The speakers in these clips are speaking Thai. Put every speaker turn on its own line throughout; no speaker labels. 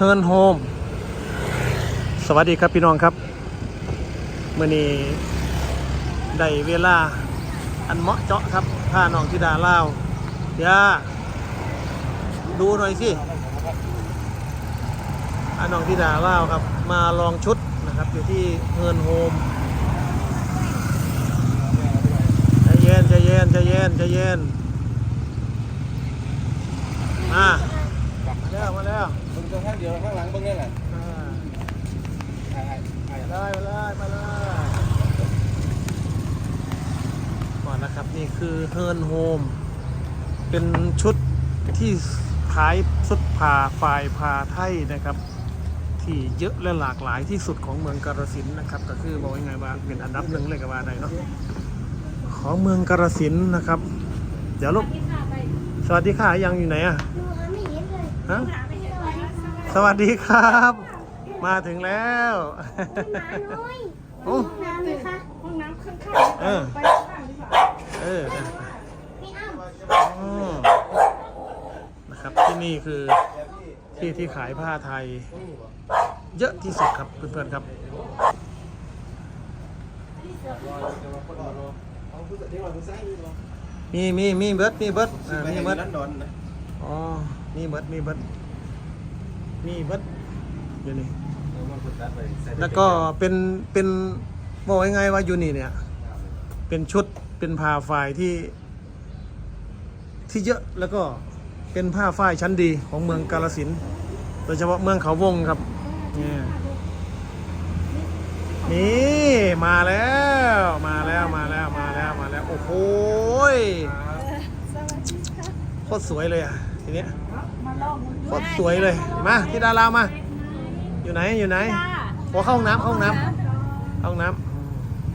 เฮิร์นโฮม สวัสดีครับพี่น้องครับเมื่อนี้ได้เวลา อันเหมาะเจาะครับพาน้องธิดาเล่าวย่าดูหน่อยสิอาน้องธิดาเล่าวครับ มาลองชุดนะครับ อยู่ที่เฮิร์นโฮมใจเย็นใจเย็นใจเย็นใจเย็นมามาแล้วมาแล้ว
มึงจะข้างเดียวข้างหลังเบิ่งได้แหละ
อ่า
ไอ้ไอ้ไอ้
มาเลยมาเลยมาเลยก่อนนะครับนี่คือเฮิร์นโฮม เป็นชุดที่ขายชุดผ่าฝ่ายผ่าไทยนะครับ ที่เยอะและหลากหลายที่สุดของเมืองกาฬสินธุ์นะครับ ก็คือบอกยังไงว่าเป็นอันดับหนึ่งเลยกับว่าใดเนาะของเมืองกาฬสินธุ์นะครับ เดี๋ยวลูกสวัสดีค่ะยังอยู่ไหนอะ
ดูหาไม่เห็นเลย
ฮะ
หาไม่เห็นเลย
สวัสดีครับ มาถึงแล้ว
หมาน้อย
โอ้
ห้องน้ำไหมคะ
ห้องน้ำข้าง
เออ
ๆไปข้างดีกว่า
เออ
พี่อ้ำ
อ๋อนะครับที่นี่คือที่ที่ขายผ้าไทย เยอะที่สุดครับเพื่อนๆครับ
เอาผู้จัดที่ว่าผู้สร้างนี่บ่
มีมีมีเบิร์ดมีเบิร์ดอ่า
ไป
มี
ให้
เบิร์ด
ลอนดอนนะ
อ๋อ มีเบิร์ดมีเบิร์ด มีเบิร์ดอยู่นี่
เออมันกดตัดไปใส่
แล้วก็เป็นเป็นบอกยังไงว่าอยู่นี่เนี่ย เป็นชุดเป็นผ้าฝ้ายที่ ที่เยอะแล้วก็เป็นผ้าฝ้ายชั้นดีของเมืองกาลสินธุ์โดยเฉพาะเมืองเขาวงครับ เนี่ย นี่มาแล้วมาแล้วมาแล้วมาแล้วมาแล้ว โอ้โหย
สวัสดีค่ะ
โคตรสวยเลยอะ ทีเนี้ย
มาลองมึง
โคตรสวยเลย มาที่ดารามา อยู่ไหนอยู่ไหนโอ้เข้าห้องน้ำเข้าห้องน้ำเข้าห้องน้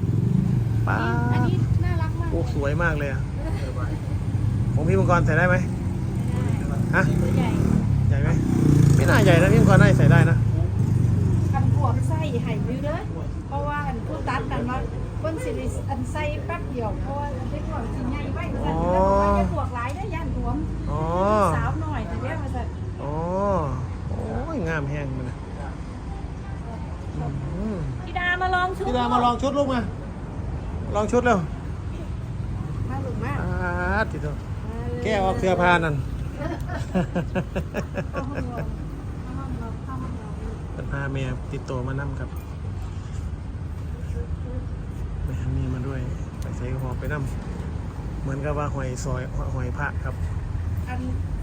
ำป้า
อันนี้น่ารักมาก
โอ้สวยมากเลยอะของพี่มังกรใส่ได้ไหมฮะ
ตัวใหญ่
ใหญ่ไหมไม่น่าใหญ่นะพี่มังกรน่าจะใส่ได้นะ
คันบวกไส้ไห่ยืดเด้อเพราะว่าอันผู้ตัดกันว่าเพิ่นสิริอันไส้แป๊บเดียวเพราะว่าอันได้บวกสิใหญ่ไว้ว่าซั่นแล้วบอกว่าอย่าบวกหลายเด้อย่านร วม
อ๋อ
สาวหน่อยแต่เดี๋ยวว่าซั่น
อ๋อโอ้ยงามแห้งมันนะอืม
พี่ดามาลองชุด
พี่ดามาลองชุดลูกมา ลองชุดเร็ว
มาลูกมา
อ่าติดตัวแก้วเอาเครือพานั่น
เข้าห้องนอนเข้าห้องนอนเข้าห้องนอน
เป็นพาเมียติดตัวมานั่ครับแม่มีมาด้วย ไปใส่หอบไปนั่เหมือนกับว่าหอยซอยหอยพระครับ
อัน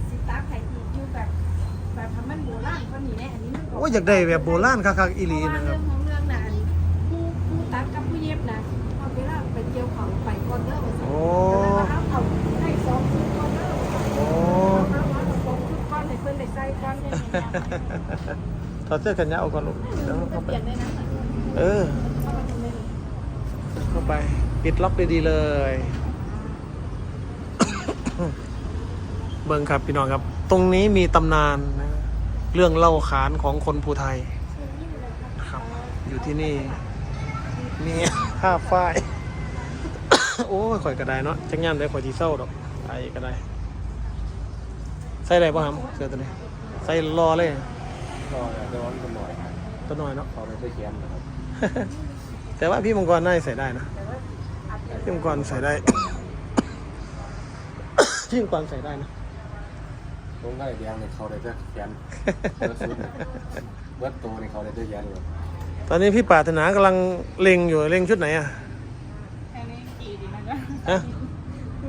สิตาไข่ที่อยู่แบบแบบทำมันโบราณกว่านี้แน่อันนี้มัน
โอ้ยอยากได้แบบโบราณคักๆอีหลี
เพราะว่า
นะค
เรื่
รั
อบงของเรื่องน่ะอันผู้ผู้ตัดกับผู้เย็บนะพอเวลาไปเกี่ยวเขาไปก่อนเด้อว่าซั่น
โอ้
แต่ว่าเอาเอาให้สองชุดก่อนเด้อ
โอ้
เอาเอาเอาสองชุดก่อนให้เพิ่นได้ใส่ก่อนเนี่ย
ถอดเสื้อกันยาวก่อนลูกเดี๋ยว
จะ
เข้า
เป
ไป
ลี่ยนได้นะ
เออ
เข้ามาตรงนี้
เข้าไปปิดล็อกดีๆเลย เบิ่งครับพี่น้องครับ ตรงนี้มีตำนานนะเรื่องเล่าขานของคนภูไทยนะครับ อยู่ที่นี่ มีผ้าฝ้าย โอ้ยข่อยกระไดเนาะจังยามได้ข่อยที่เศร้าดอกไอ้กระไดใส่ได้ป่ะครับเสื้อตัวนี้ใส่รอเลย
รอเดี๋ยวร้อนกันหน่อย
ตัวน้อยเนาะ
เขาไม่ได้เขียนนะครับ
แต่ว่าพี่มังกรน่าจะใส่ได้นะพี่มังกรใส่ได้พี่มังกรใส่ได้นะ
ตรงได้แดงเนี่ยเขาได้จะเขียนเบิร์ดชุดเบิร์ดตัวนี่เขาได้จะเขียนเลย
ตอนนี้พี่ปรารถนากำลังเล็งอยู่เล็งชุดไหนอะ
แค่นี้กี่ดีนะจ๊ะ
ฮะ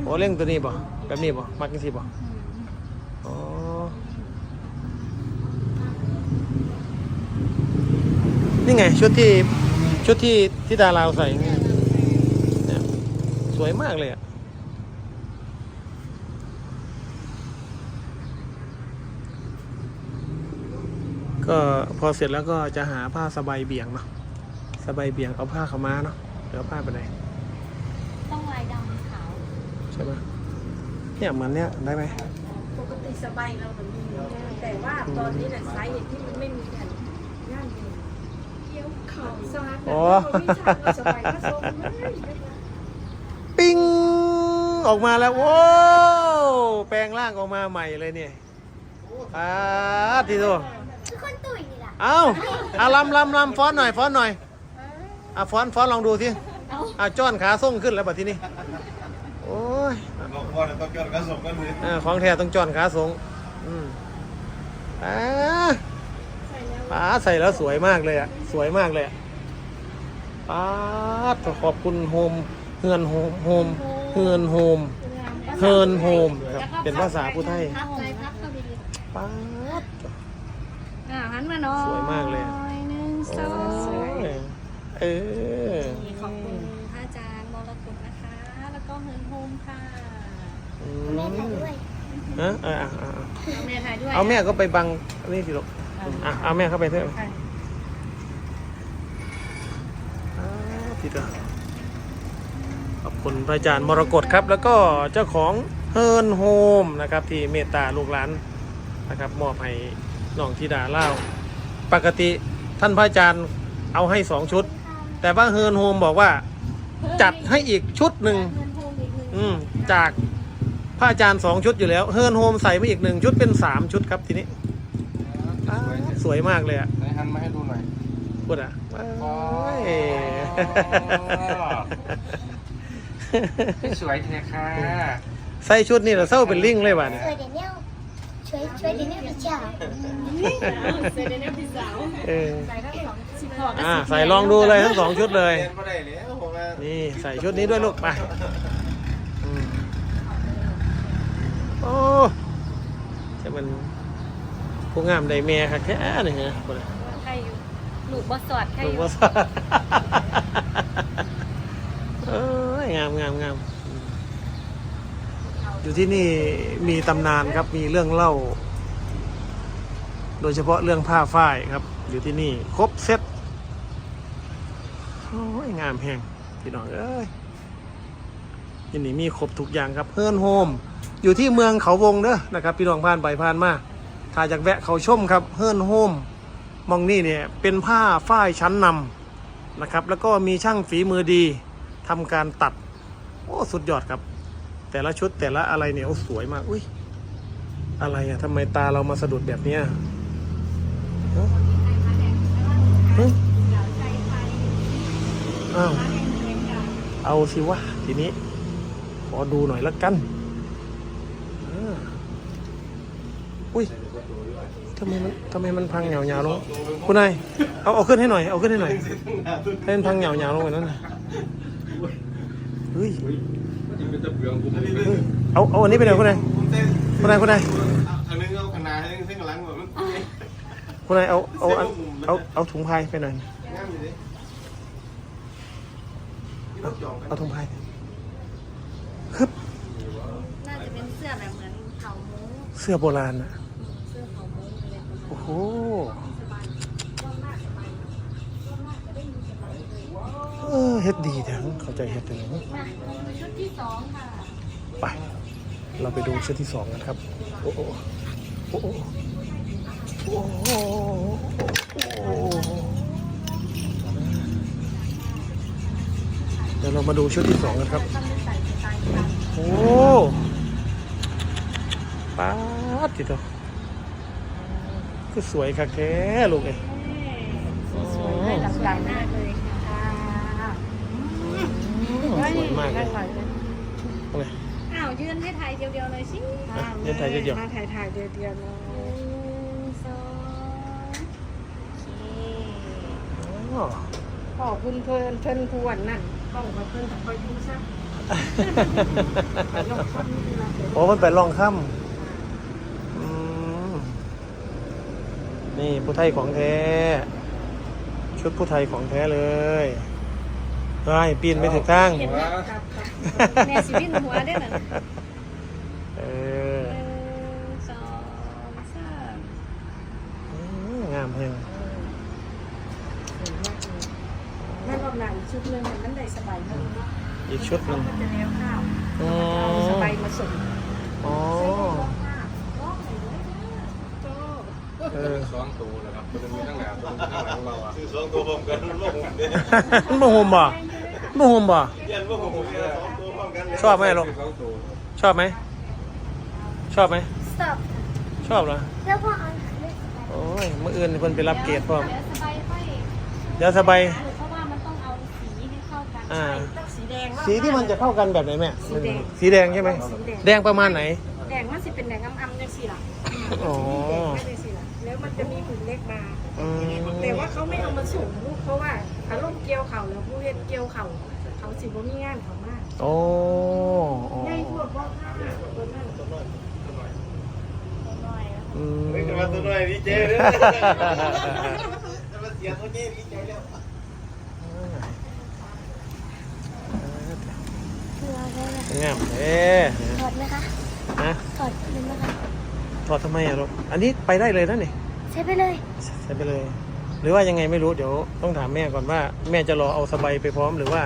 โอ้เล็งตัวนี้ป่ะแบบนี้ป่ะมักนี่สิป่ะอ๋อนี่ไงชุดที่ชุดที่ที่ดาราใส่เนี่ยเนี่ยสวยมากเลยอะ ก็พอเสร็จแล้วก็จะหาผ้าสบายเบี่ยงเนาะสบายเบี่ยงเอาผ้าขาวม้าเนาะเดี๋ยวเอาผ้าไปไหน
ต้องลายดำขาว
ใช่ไหมเนี่ยเหมือนเนี้ยได้ไหม
ปกติสบายเราแบบนี้แต่ว่าตอนนี้แหละสาเหตุที่มันไม่มีกันย่านนี้เกี่ยวเข่าซาแบบว่าวิชาเราสบายก็ทรงเลย
ปิ้งออกมาแล้วโว้วแปลงร่างออกมาใหม่เลยเนี่ยอ่าทีโต
คือคน
เอาอาลำลำลำฟ้อนหน่อยฟ้อนหน่อยอะฟ้อนฟ้อนลองดูสิ
เอา
อะจ้อนขาส่งขึ้นแล้วบัดทีนี้โอ้ย
บอกว่าต้องเกิดกระสมกันเลย
เออของแท้ต้องจ้อนขาส่งอืมอ่าป้าใส่แล้วสวยมากเลยอะสวยมากเลยอะป้าดขอบคุณโฮมเฮือนโฮมโฮมเฮือนโฮมเฮือนโฮมครับเป็นภาษาผู้ไทย
พับเลยพับเข้าดี
ป้าด
อ่าหั นมาหน่อย
สวยมากเลย
หนึ่งสอง
โอ้ยเออ
ขอบคุณพระอาจารย์มรกตนะคะ แล้วก็เฮิร์นโฮมค่ะ
อืม
แม่ถ่ายด้วย
ฮะเอออะอะอะ
แม่ถ่ายด้วย
เอาแม่ก็ไปบังนี่สิลูกอะเอาแม่เข้าไปเถอะอ่าทีเดียวขอบคุณพระอาจารย์มรกตครับ แล้วก็เจ้าของเฮิร์นโฮมนะครับ ที่เมตตาลูกหลานนะครับมอบให้ น้องธิดาเล่าปกติท่านพระอาจารย์เอาให้สองชุด แต่ว่าเฮิร์นโฮมบอกว่า จัดให้อีกชุดหนึ่ง
เฮิร์นโฮมอีกหนึ่ง
อืมจากพระอาจารย์สองชุดอยู่แล้ว เฮิร์นโฮมใส่ไปอีกหนึ่งชุดเป็นสามชุดครับทีนี้อ้าวสวยมากเลยอะ
ไหนหันมาให้ดูหน่อย
พูดอะว้าย
สวยแท้ค่ะ
ใส่ชุดนี่เราเศร้าเป็นลิงเลยว่ะเนี่ย
ช่วยเดนเนล ช่วยช่วยเดนเนลพิจาร
เซเดเนพี่สาว
เออ
ใส่ทั้งสองสิบพอ
อ่าใส่ลองดูเลยทั้งสองชุดเลย
เรียนก็ได้แล้วผมว่า
นี่ใส่ชุดนี้ด้วยลูกไปอืมโอ้จะมันผู้งามใดแม่ค่ะแค่นี่ฮะคนน่ะ
ใครอยู่ลูกบอสอดใคร
ลู
อกยู่
ว่าสาเอ้ยงามงามงาม อยู่ที่นี่มีตำนานครับมีเรื่องเล่า โดยเฉพาะเรื่องผ้าฝ้ายครับ อยู่ที่นี่ ครบเซ็ตโอ้ยงามแพงพี่น้องเอ้ยที่นี่มีครบทุกอย่างครับเฮิร์นโฮม อยู่ที่เมืองเขาวงเด้อนะครับพี่น้องผ่านไปผ่านมาถ้าอยากแวะเขาชมครับเฮิร์นโฮมมองนี่เนี่ยเป็นผ้าฝ้ายชั้นนำนะครับ แล้วก็มีช่างฝีมือดีทำการตัด โอ้ สุดยอดครับ แต่ละชุดแต่ละอะไรเนี่ยโอ้สวยมากอุ้ยอะไรอะทำไมตาเรามาสะดุดแบบเนี้ยอ้าวเอาสิวะทีนี้ ขอดูหน่อยละกันอุ้ยทำไมมันทำไมมันพังเหงาๆลงคุณนายเอาเอาขึ้นให้หน่อย เอาขึ้นให้หน่อยให้มันพังเหงาๆลงไปนั่นนะ เฮ้ย
มันเป็นตะเบืองกูไม่
เฮ้ยเอาเอาอันนี้ไปไหนคุณนาย
ผมเต้น
คุณนายคุณนาย
อันนึงเอาขนาดนึงเส้นกำลังแบบมัน
คุณนายเอาเอาอันเอาเอาถุงพายไปหน่อย
งามอยู่ดิที่รถจองกัน
เอาถุงพายฮึบ
น่าจะเป็นเสื้อแบบเหมือนเผามุ้ง
เสื้อโบราณอะ
เสื้อเผามุ้งอะไรประมาณ
โอ้โหเออเฮ็ดดีจัง เข้าใจเฮ็ดจัง
มาชุดที่สองค่ะ
ไป เราไปดูชุดที่สองกันครับ โอ้โหโอ้โหโอ้โหโอ้โหเดี๋ยวเรามาดูชุดที่สองกันครับ
ต้องใส่สไตล์ไทย
โอ้ป๊าดจิตตัวคือสวยค่ะแค่ลูกเอ้ย
สวยๆให้หลัง
มากเลยค่ะ
สวยมากเลย
ถ่าย
เอาเลย
อ้าวยืนให้ถ่ายเดียวๆเลยสิ
อะเดี๋ยวถ่ายเดี๋ยว
มาถ่ายถ่ายเดียวเดียวๆเล
ห
ย
นึ่งสองโอเค
อ๋อ
ขอบคุณเพิ่นเพิ่นควรนั่นต้องมาเพิ่นคอยดูซะไปลงคนนี่นะ
โอ้มันไปลองค่ำอืมนี่ผู้ไทยของแท้ ชุดผู้ไทยของแท้เลย ไอ้ยปีนไปถึงทาง
เห็นไหมแม่สิวินหัวได้เหรอ
เออ
หนึ่งสองสาม
อืมงามแฮง
นั่นรอบหน้าอีกชุดหนึงให้มันได้สบายมากเนาะ
อีกชุดหนึ่ง
เขาก็จะเลี้ยวข้าว
อ๋อ
เอาสบายมาส่ง
อ๋อเออ
สองตัวแล้วครับมันมีทั้งหน้าตัวทั้งหลังเราอะ
คือสองตัวผมกันร่วมผมเนี่ย
มันบ่โฮมบ่บ่โฮมบ่
ยันว่าผมเนี่ ยสองตัวพร้อมกันเลย
ชอบไหมลูก
สองตัว
ชอบไหมชอบไหม
stop
ชอบเหรอ
แล้วพอเอา
โอ้ยยเมื่ออื่นเพิ่นไปรับเกรดพร้อม
เดี๋ยวสบายค่อย
เดี๋ยวสบาย
เพราะว่ามันต้องเอาสีให้เข้ากัน
อ่า
ต้องสีแดงว่า
สีที่มันจะเข้ากันแบบไหนแม่
สีแดง
สีแดงใช่ไหม
สีแดง
แดงประมาณไหน
แดงมันสิเป็นแดงอ้ำๆจังซี่ล่ะ
อ๋อ
จะมีหุ่นเล็กมา
อืม
แต่ว่าเขาไม่เอามาส่งลูกเพราะว่าถ้าลงเกี่ยวเข่าแล้วผู้เฮ็ดเกี่ยวเข่าเขาสิบ่มีงานเขามาก
โอ้อ๋อ
ใหญ่ทั่วบ่ค่ะตัวนั้น
อืม
เฮ้ยมาตัวหน่อยดีเจเด้อมาเสียตัวนี้ดีใจแล้ว
งามเอ๊ะ
ถอดไหมคะ
นะ
ถอดเลยไหมคะ
ถอดทำไมอะลูกอันนี้ไปได้เลยนะนี่
ใช้ไปเลย
ใส่ไปเลย หรือว่ายังไงไม่รู้เดี๋ยวต้องถามแม่ก่อนว่า แม่จะรอเอาสบายไปพร้อมหรือว่า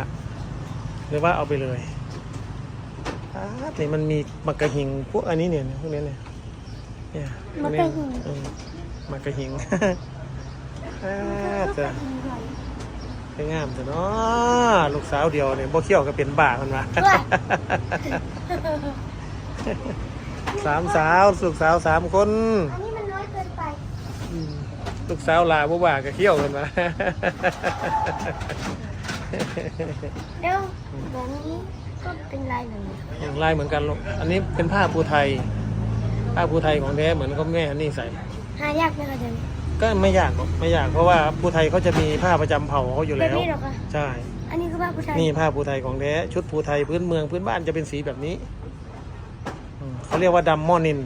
หรือว่าเอาไปเลยอ่านี่มันมีมักกะหิงพวกอันนี้เนี่ยพวกนี้เนี่ยเนี่ยพว
มักกะหิง
เออมักกะหิงอ่าจะเป็นงามแต่เนาะลูกสาวเดียวเนี่ยบ่เขี้ยวก็เป็นบ้าคนมาสามสาวลูกสาวสามคน
อันนี้มันน้อยเกินไป
อืม ลูกสาวลาบ่ว่าก็เขี้ยวกันมา
แล้วแบบนี้ก็เป็นลายแบบนี้
อย่างลายเหมือนกันลูกอันนี้เป็นผ้าภูไทย ผ้าภูไทยของแท้เหมือนก็แม่ฮันนี่ใส่
หายากไหมคะเดี๋ยวนี้
ก็ไม่ยากหรอกไม่ยากเพราะว่าภูไทยเขาจะมีผ้าประจำเผ่าเขาอยู่
แบ
แล้
บ
ว
นี้เหรอคะ
ใช่
อันนี้คือผ้าผู้ชาย
นี่ผ้าภูไทยของแท้ชุดภูไทยพื้นเมืองพื้นบ้านจะเป็นสีแบบนี้อืมเขาเรียกว่าดำมอนิน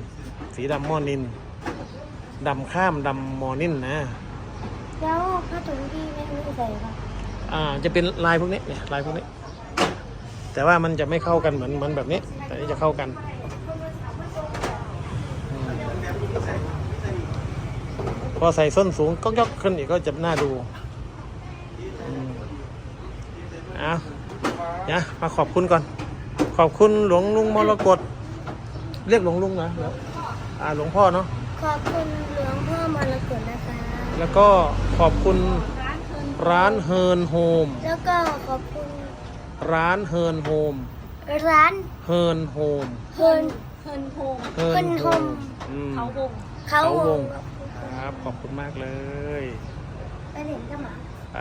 สีดำมอนิน ดำข้ามดำมอนินนะ
แล้วผ้าถุงที่แม่ไม่ได้ใส่เหรอคะ
อ่าจะเป็นลายพวกนี้เนี่ยลายพวกนี้ แต่ว่ามันจะไม่เข้ากันเหมือนเหมือนแบบนี้ แต่นี่จะเข้ากันอืมพอใส่ส้นสูงก็ยกขึ้นอีกก็จะน่าดูอืมเอาเนี่ยมาขอบคุณก่อน ขอบคุณหลวงลุงมรกตเรียกหลวงลุงนะแล้วอ่าหลวงพ่อเนาะ
ขอบคุณหลวงพ่อมรกตนะคะ
แล้วก็ขอบคุณร้านเฮิร์นโฮม
แล้วก็ขอบคุณ
ร้านเฮิร์นโฮม
ร้าน
เฮิร์นโฮม
เฮิร์น
เฮินโฮม
เฮิร์นโฮมอืม
เขาวง
เขา
เขา
ว
ว
ง
งครับ ขอบคุณมากเลย
ไปเล่นกับหมา
ไป